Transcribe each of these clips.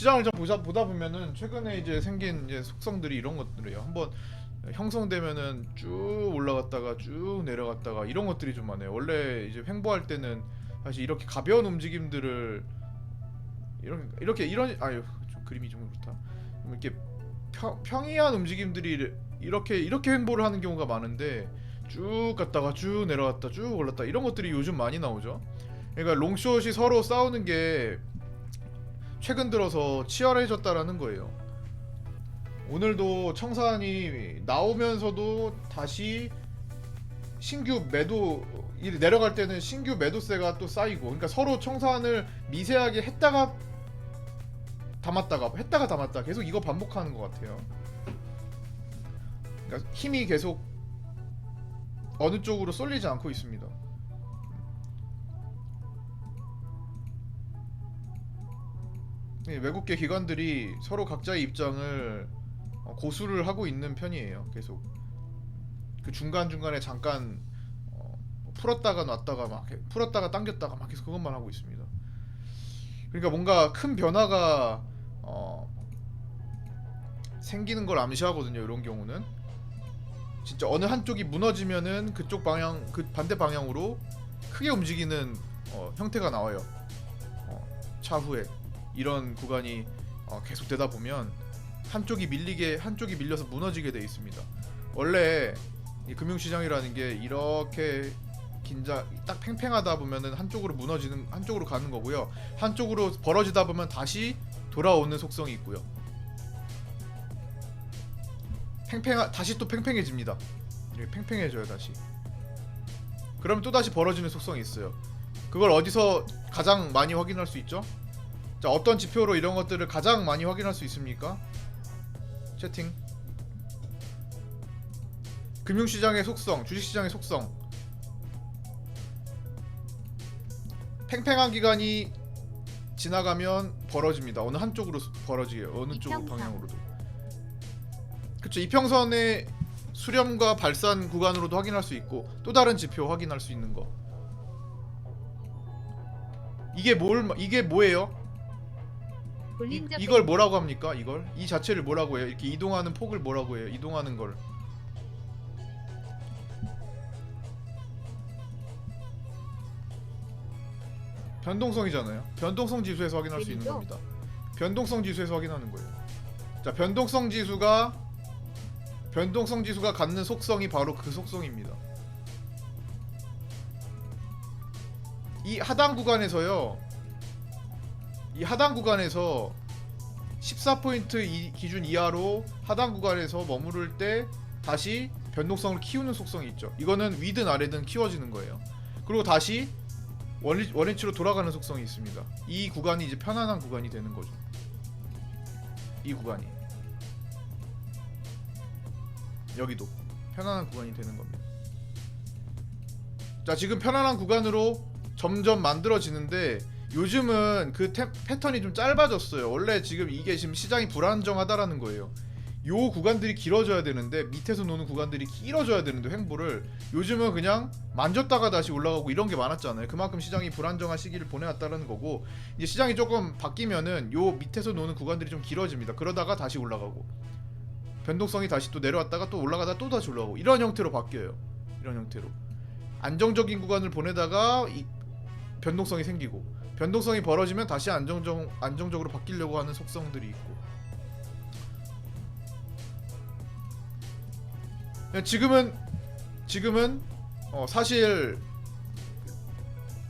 시장을 좀 보다 보다 보면은 최근에 이제 생긴 이제 속성들이 이런 것들이에요. 한번 형성되면은 쭉 올라갔다가 쭉 내려갔다가 이런 것들이 좀 많아요. 원래 이제 횡보할 때는 사실 이렇게 가벼운 움직임들을 이런 이렇게 이런 아유 좀 그림이 좀 그렇다. 좀 이렇게 평, 평이한 움직임들이 이렇게 이렇게 횡보를 하는 경우가 많은데 쭉 갔다가 쭉 내려갔다 쭉 올랐다 이런 것들이 요즘 많이 나오죠. 그러니까 롱숏이 서로 싸우는 게 최근 들어서 치열해졌다라는 거예요. 오늘도 청산이 나오면서도 다시 신규 매도 이 내려갈 때는 신규 매도세가 또 쌓이고 그러니까 서로 청산을 미세하게 했다가 담았다가 했다가 담았다 계속 이거 반복하는 것 같아요. 그러니까 힘이 계속 어느 쪽으로 쏠리지 않고 있습니다. 외국계 기관들이 서로 각자의 입장을 어, 고수를 하고 있는 편이에요. 계속 그 중간 중간에 잠깐 어, 풀었다가 놨다가 막 해- 풀었다가 당겼다가 막 계속 그것만 하고 있습니다. 그러니까 뭔가 큰 변화가 어, 생기는 걸 암시하거든요. 이런 경우는 진짜 어느 한쪽이 무너지면은 그쪽 방향 그 반대 방향으로 크게 움직이는 어, 형태가 나와요. 어, 차후에 이런 구간이 어, 계속 되다 보면 한쪽이 밀리게 한쪽이 밀려서 무너지게 돼 있습니다. 원래 이 금융시장이라는 게 이렇게 긴장 딱 팽팽하다 보면은 한쪽으로 무너지는 한쪽으로 가는 거고요. 한쪽으로 벌어지다 보면 다시 돌아오는 속성이 있고요. 팽팽하 다시 또 팽팽해집니다. 이렇게 팽팽해져요 다시. 그럼 또 다시 벌어지는 속성이 있어요. 그걸 어디서 가장 많이 확인할 수 있죠? 자 어떤 지표로 이런 것들을 가장 많이 확인할 수 있습니까? 채팅. 금융시장의 속성, 주식시장의 속성. 팽팽한 기간이 지나가면 벌어집니다. 어느 한쪽으로 벌어지게 어느 쪽 이평선. 방향으로도. 그쵸 이평선의 수렴과 발산 구간으로도 확인할 수 있고 또 다른 지표 확인할 수 있는 거. 이게 뭘 마- 이게 뭐예요? 이, 이걸 뭐라고 합니까? 이걸 이 자체를 뭐라고 해요? 이렇게 이동하는 폭을 뭐라고 해요? 이동하는 걸. 변동성이잖아요. 변동성 지수에서 확인할 수 있는 겁니다. 변동성 지수에서 확인하는 거예요. 자, 변동성 지수가 변동성 지수가 갖는 속성이 바로 그 속성입니다. 이 하단 구간에서요. 이 하단 구간에서 14포인트 이, 기준 이하로 하단 구간에서 머무를 때 다시 변동성을 키우는 속성이 있죠. 이거는 위든 아래든 키워지는 거예요. 그리고 다시 원리, 원위치로 돌아가는 속성이 있습니다. 이 구간이 이제 편안한 구간이 되는 거죠. 이 구간이 여기도 편안한 구간이 되는 겁니다. 자 지금 편안한 구간으로 점점 만들어지는데 요즘은 그 태- 패턴이 좀 짧아졌어요. 원래 지금 이게 지금 시장이 불안정하다라는 거예요. 요 구간들이 길어져야 되는데 밑에서 노는 구간들이 길어져야 되는데 횡보를 요즘은 그냥 만졌다가 다시 올라가고 이런 게 많았잖아요. 그만큼 시장이 불안정한 시기를 보내왔다는 거고 이제 시장이 조금 바뀌면은 요 밑에서 노는 구간들이 좀 길어집니다. 그러다가 다시 올라가고 변동성이 다시 또 내려왔다가 또 올라가다 또 다시 올라가고 이런 형태로 바뀌어요. 이런 형태로 안정적인 구간을 보내다가 이 변동성이 생기고 변동성이 벌어지면 다시 안정적 안정적으로 바뀌려고 하는 속성들이 있고 지금은 지금은 어, 사실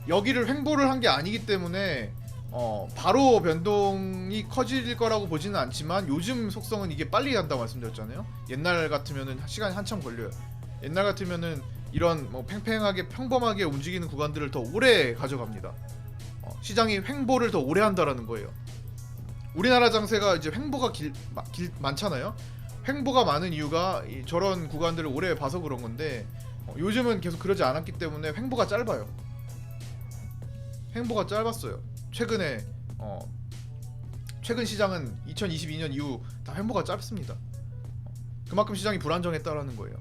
여기를 횡보를 한 게 아니기 때문에 어, 바로 변동이 커질 거라고 보지는 않지만 요즘 속성은 이게 빨리 간다고 말씀드렸잖아요. 옛날 같으면은 시간이 한참 걸려요. 옛날 같으면은 이런 뭐 팽팽하게 평범하게 움직이는 구간들을 더 오래 가져갑니다. 어, 시장이 횡보를 더 오래 한다라는 거예요. 우리나라 장세가 이제 횡보가 길, 마- 길 많잖아요. 횡보가 많은 이유가 이 저런 구간들을 오래 봐서 그런 건데 어, 요즘은 계속 그러지 않았기 때문에 횡보가 짧아요. 횡보가 짧았어요. 최근에 어, 최근 시장은 2022년 이후 다 횡보가 짧습니다. 어, 그만큼 시장이 불안정했다라는 거예요.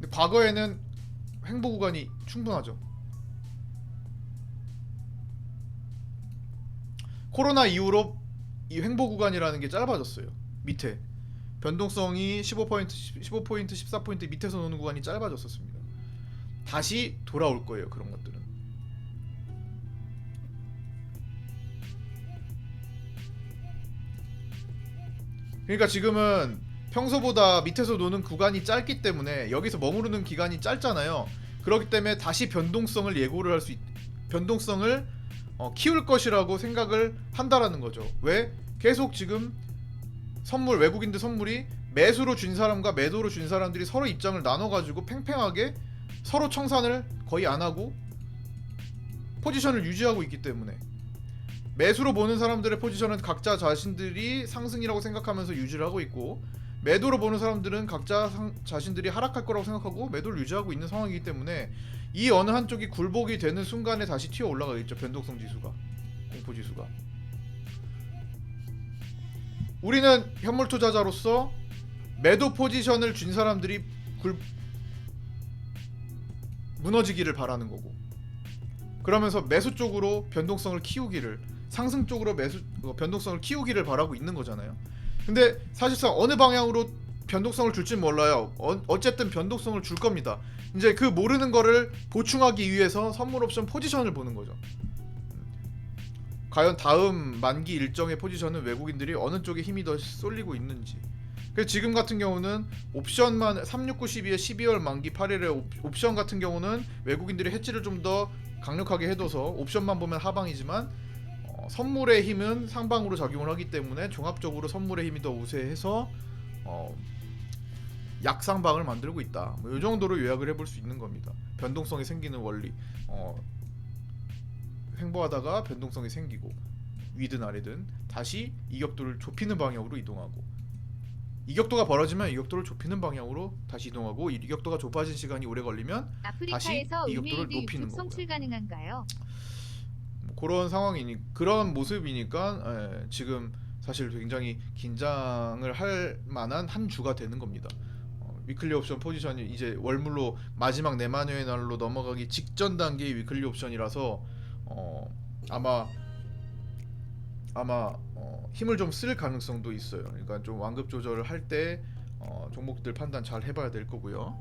근데 과거에는 횡보 구간이 충분하죠. 코로나 이후로 이 횡보 구간이라는 게 짧아졌어요. 밑에 변동성이 15포인트 15포인트 14포인트 밑에서 노는 구간이 짧아졌었습니다. 다시 돌아올 거예요. 그런 것들은. 그러니까 지금은 평소보다 밑에서 노는 구간이 짧기 때문에 여기서 머무르는 기간이 짧잖아요. 그렇기 때문에 다시 변동성을 예고를 할 수 있, 변동성을 어, 키울 것이라고 생각을 한다라는 거죠. 왜? 계속 지금 선물 외국인들 선물이 매수로 준 사람과 매도로 준 사람들이 서로 입장을 나눠가지고 팽팽하게 서로 청산을 거의 안 하고 포지션을 유지하고 있기 때문에 매수로 보는 사람들의 포지션은 각자 자신들이 상승이라고 생각하면서 유지를 하고 있고 매도로 보는 사람들은 각자 상- 자신들이 하락할 거라고 생각하고 매도를 유지하고 있는 상황이기 때문에 이 어느 한쪽이 굴복이 되는 순간에 다시 튀어 올라가겠죠 변동성 지수가. 공포 지수가. 우리는 현물 투자자로서 매도 포지션을 준 사람들이 굴 무너지기를 바라는 거고. 그러면서 매수 쪽으로 변동성을 키우기를 상승 쪽으로 매수 어, 변동성을 키우기를 바라고 있는 거잖아요. 근데 사실상 어느 방향으로 변동성을 줄지 몰라요. 어, 어쨌든 변동성을 줄 겁니다. 이제 그 모르는 거를 보충하기 위해서 선물 옵션 포지션을 보는 거죠. 과연 다음 만기 일정의 포지션은 외국인들이 어느 쪽에 힘이 더 쏠리고 있는지. 그래서 지금 같은 경우는 옵션만 36912의 12월 만기 8일의 옵션 같은 경우는 외국인들이 해지를 좀 더 강력하게 해둬서 옵션만 보면 하방이지만 어, 선물의 힘은 상방으로 작용을 하기 때문에 종합적으로 선물의 힘이 더 우세해서 어, 약상방을 만들고 있다. 뭐 이 정도로 요약을 해볼 수 있는 겁니다. 변동성이 생기는 원리. 어, 횡보하다가 변동성이 생기고 위든 아래든 다시 이격도를 좁히는 방향으로 이동하고 이격도가 벌어지면 이격도를 좁히는 방향으로 다시 이동하고 이격도가 좁아진 시간이 오래 걸리면 다시 이격도를 높이는 송출 거고요. 가능한가요? 뭐 그런 상황이니 그런 모습이니까 예, 지금 사실 굉장히 긴장을 할 만한 한 주가 되는 겁니다. 어, 위클리 옵션 포지션이 이제 월물로 마지막 네마녀의 날로 넘어가기 직전 단계의 위클리 옵션이라서 어, 아마 아마 어, 힘을 좀 쓸 가능성도 있어요. 그러니까 좀 완급 조절을 할때 어, 종목들 판단 잘 해봐야 될 거고요.